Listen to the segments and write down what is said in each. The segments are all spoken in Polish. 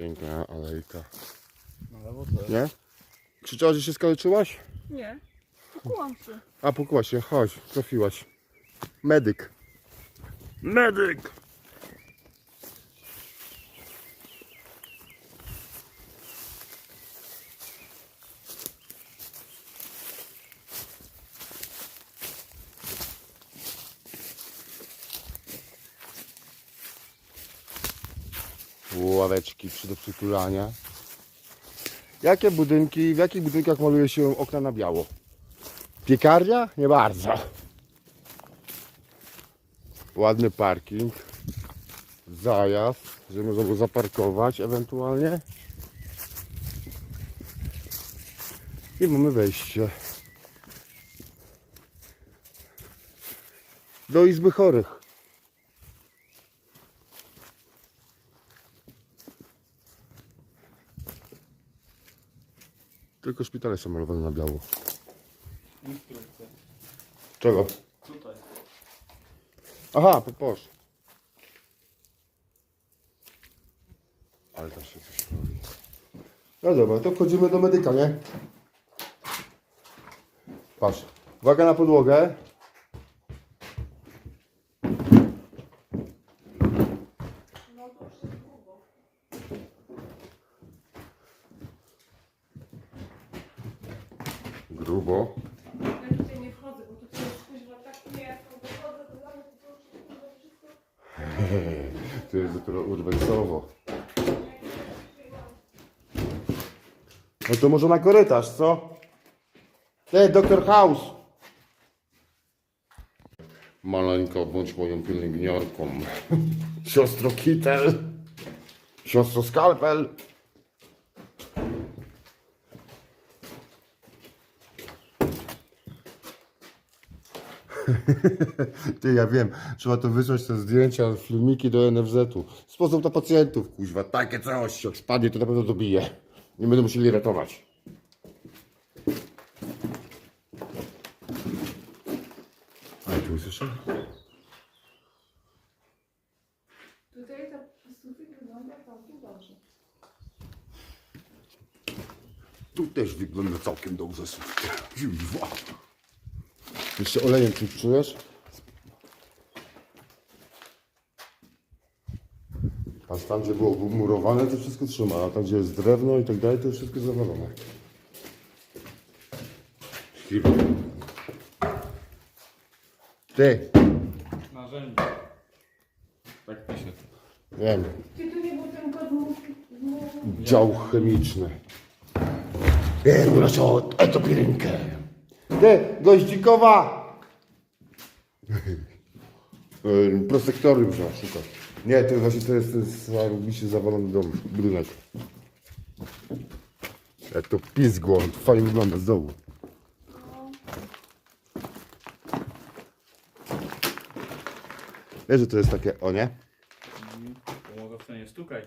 Piękna alejka. Na lewo to jest. Nie? Krzyczałaś, że się skaleczyłaś? Nie. Kułam się. A, pukłaś się, chodź, trafiłaś. Medyk. Medyk! Ławeczki do przytulania. Jakie budynki, w jakich budynkach maluje się okna na biało? Piekarnia? Nie bardzo. Ładny parking. Zajazd, żeby można było zaparkować ewentualnie. I mamy wejście. Do izby chorych. Tylko szpitale są malowane na biało. Instrukcja. Czego? Tutaj. Aha, po posz. Ale tam się coś robi. No dobra, to wchodzimy do medyka, nie? Patrz. Uwaga na podłogę. Grubo. Ja tutaj nie wchodzę, bo tutaj jest kuźwa tak nie, jak to wychodzę, to dla mnie to już kurwa wszystko. To jest dopiero urbexowo. No to może na korytarz, co? Ty, doktor House! Maleńko, bądź moją pielęgniarką. Siostro Kittel. Siostro Skalpel. Ty, ja wiem, trzeba to wysłać te zdjęcia, filmiki do NFZ-u. Sposób dla pacjentów, kuźwa, takie coś, jak spadnie, to na pewno dobije. Nie będą musieli ratować. A tu słyszę? Tutaj ta sufit wygląda całkiem dobrze. Tu też wygląda całkiem dobrze, słuchaj. Kuźwa. Jeszcze olejem czymś czujesz? A tam, gdzie było murowane, to wszystko trzyma, a tam, gdzie jest drewno i tak dalej, to wszystko jest zawalone. Chyba. Ty, Narzędzie. Tak pisze. wiem, Czy tu nie był ten kod dział chemiczny. Wiem, proszę o etopirynkę. Ty, goździkowa! Yy, Prosektorium trzeba szukać. Nie, to właśnie to jest ten zarobiście zawalony dom, budynek. Jak to pizgło, fajnie wygląda z dołu. Wiesz, że to jest takie, o nie? Pomogę w cenie, stukaj.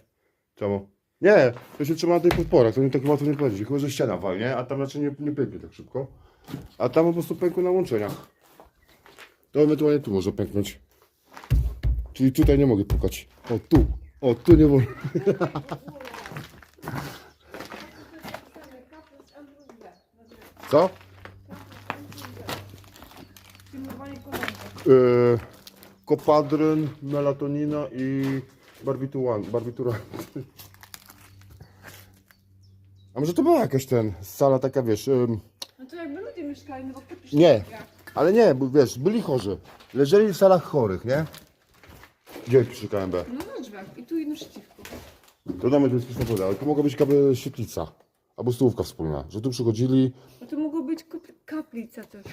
Czemu? Nie, to się trzyma na tych podporach, to nie tak łatwo nie powiedzieć, chyba że ściana walnie, a tam raczej nie, nie pęknie tak szybko. A tam po prostu pękły na łączeniach. To ewentualnie tu może pęknąć. Czyli tutaj nie mogę pukać. O tu, o tu nie wolno. Co? Yy, kopadryn, melatonina i barbituran. barbituran. A może to była jakaś ten, sala taka wiesz, ym, No to jakby ludzie mieszkali, no bo Nie, ale nie, bo wiesz, byli chorzy. Leżeli w salach chorych, nie? Gdzie przy KMB? No na drzwiach i tu i na szybko. To damy to jest woda, ale to mogła być kabel świetlica. Albo stołówka wspólna, że tu przychodzili. No to mogło być kapl- kaplica też.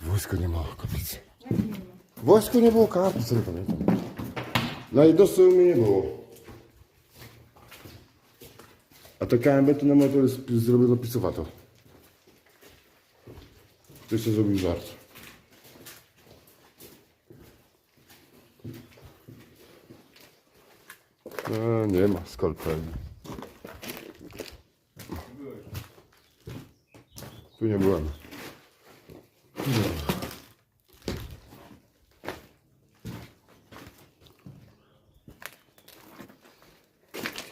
W wojsku nie ma kaplicy. Jak nie ma. W wojsku nie było kaplicy, nie pamiętam. Na jednostce u mnie nie było. A to KMB to na to jest zrobione pisowato. To zrobił żart. No, nie ma skalpeli. Tu nie byłem.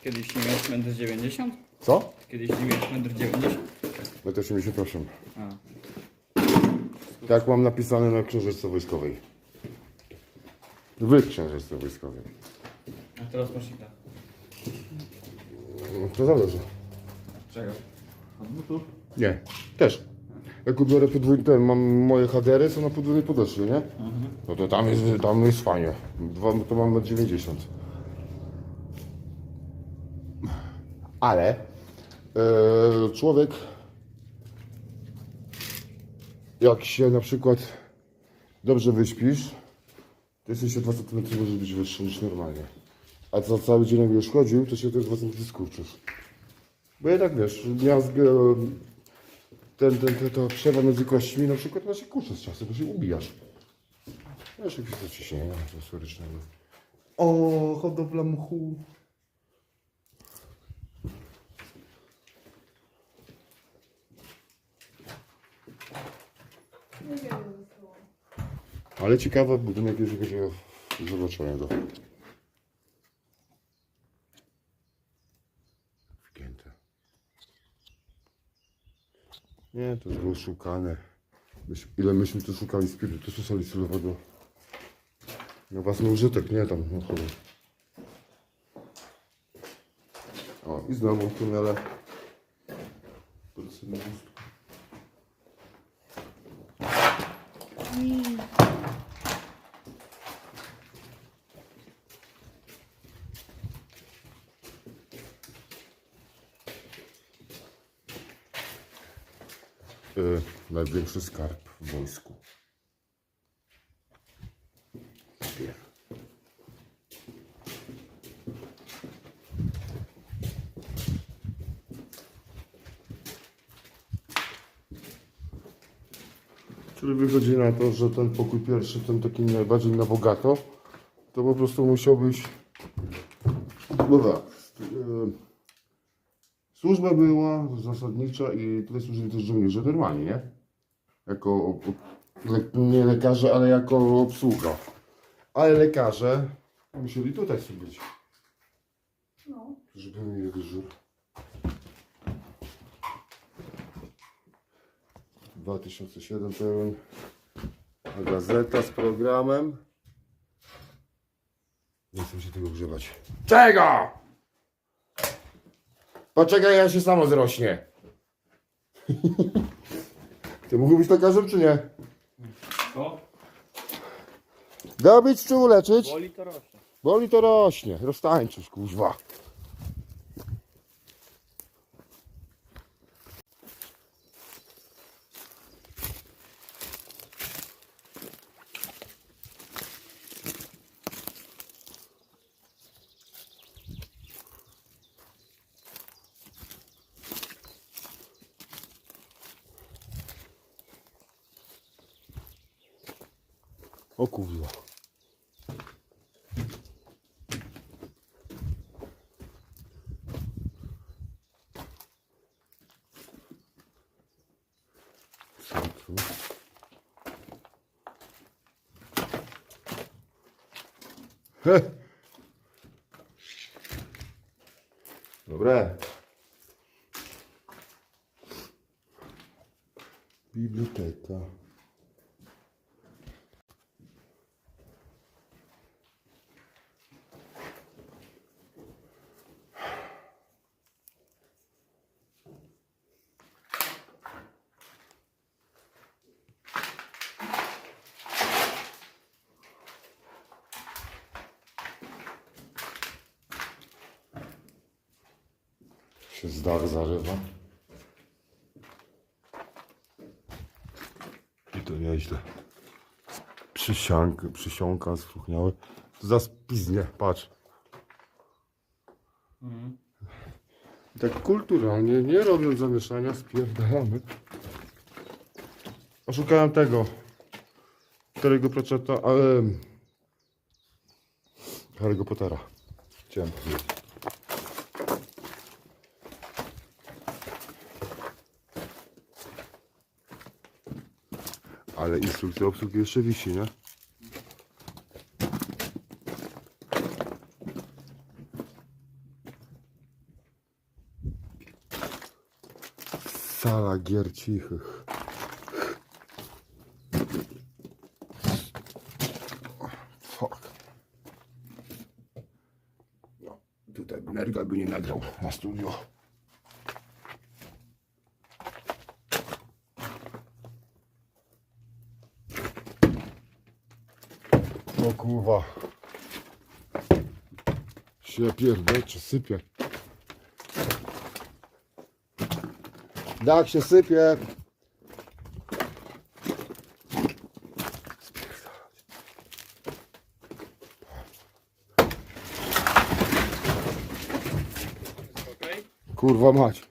Kiedyś nie miałeś 1,90 m? Co? Kiedyś nie miałeś 1,90 m? Metr 88. A. Tak mam napisane na książeczce wojskowej. W książeczce wojskowej. Teraz masz i tak. No, To zależy. Czego? Od butów? Nie, też. Jak ubiorę podwójny, ten, mam moje hadery, są na podwójnej podeszwie, nie? No to tam jest, tam jest fajnie. Dwa, to mam metr 90. Ale e, człowiek jak się na przykład dobrze wyśpisz, to jesteś o 2 cm może być wyższy niż normalnie. A co cały dzień jak już chodził, to się też 2 cm skurczysz. Bo jednak wiesz, miazg, e, ten, ten, ten, to przewa między kośćmi na przykład ma się kurczę z czasem, bo się ubijasz. Wiesz, jakieś to ciśnienia atmosferycznego. O, hodowla mchu. Nie wiem, zostało. Ale ciekawy budynek, jeżeli chodzi o zobaczenie go. Nie, to było szukane. Myś, ile myśmy tu szukali spirytusu salicylowego. Na własny użytek, nie tam. No, o, i znowu tunele. Polecenie y, największy skarb w wojsku. Czyli wychodzi na to, że ten pokój pierwszy, ten taki najbardziej na bogato, to po prostu musiał być. No tak. Służba była zasadnicza i tutaj służyli też żołnierze normalnie, nie? Jako, nie lekarze, ale jako obsługa. Ale lekarze musieli tutaj sobie być, No. żeby mieli dyżur. 2007 pełen. A gazeta z programem. Nie chcę się tego używać. Czego? Poczekaj, ja się samo zrośnie. Ty mógł być lekarzem, czy nie? Co? Dobić czy uleczyć? Boli to rośnie. Boli to rośnie. Roztańczysz, kuźwa. O kurwa. Centrum. He. Dobre. Biblioteka. Się z dach zarywa. I to nieźle. Przysiankę, przysiąka spróchniały. To za spiznie, patrz. Mhm. Tak kulturalnie, nie robiąc zamieszania, spierdalamy. Oszukałem tego. Którego Pratchetta, ale... Harry'ego Pottera. Chciałem powiedzieć. Ale instrukcja obsługi jeszcze wisi, nie? Sala gier cichych. Fuck. No, tutaj Nerga by nie nagrał na studio. O kurwa. Się pierdolę, sypie. Dach się sypie. Kurwa mać.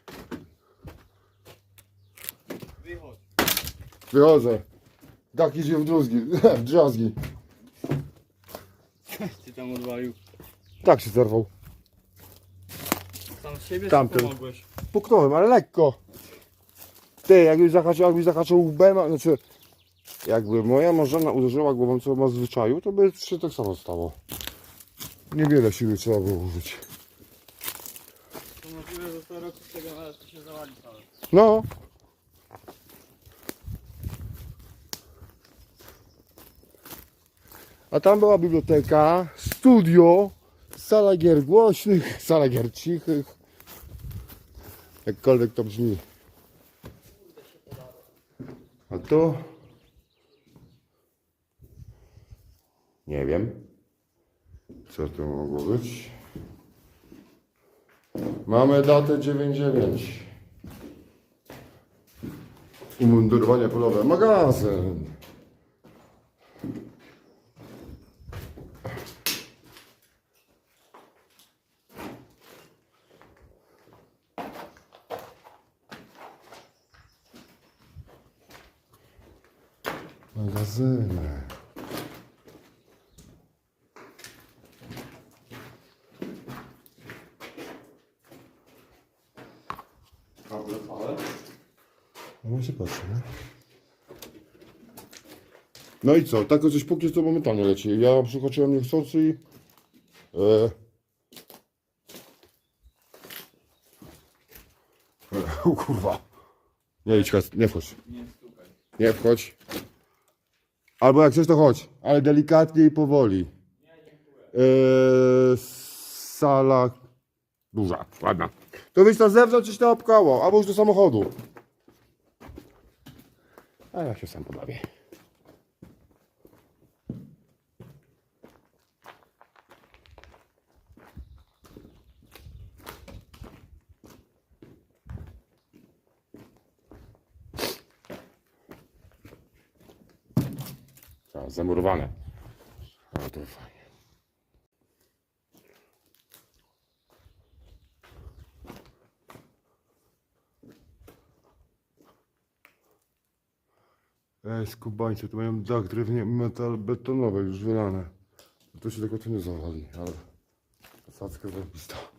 Wychodzę. Dach idzie w drózgi, w drzazgi. Tam odwalił. Tak się zerwał. Sam z siebie Tamten. Tamten. pomogłeś. Puknąłem, ale lekko. Ty, jakbyś zahaczył, jakbyś zahaczył łbem, a- znaczy... Jakby moja marzena uderzyła głową, co ma w zwyczaju, to by się tak samo stało. Niewiele siły trzeba było użyć. To możliwe, że roku z tego nawet to się zawali całe. No. A tam była biblioteka, studio, sala gier głośnych, sala gier cichych. Jakkolwiek to brzmi. A tu? Nie wiem. Co to mogło być? Mamy datę 99. Umundurowanie polowe. Magazyn. Magazyny. No się patrzy, nie? No i co? Tak coś póki to momentalnie leci. Ja przychodziłem niechcący i... E... O kurwa. Nie idź, nie wchodź. Nie stukaj. Nie wchodź. Albo jak chcesz to chodź, ale delikatnie i powoli. Eee, sala duża, ładna. To wyjść na zewnątrz czy na obkało, albo już do samochodu. A ja się sam pobawię. Tak, zamurowane. A to fajnie. Ej, skubańcy, tu mają dach drewnie, metal betonowy już wylane. To się tego tu nie zawali, ale zajebista.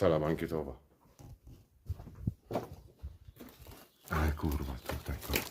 Sala bankietowa. Ale kurwa, tutaj.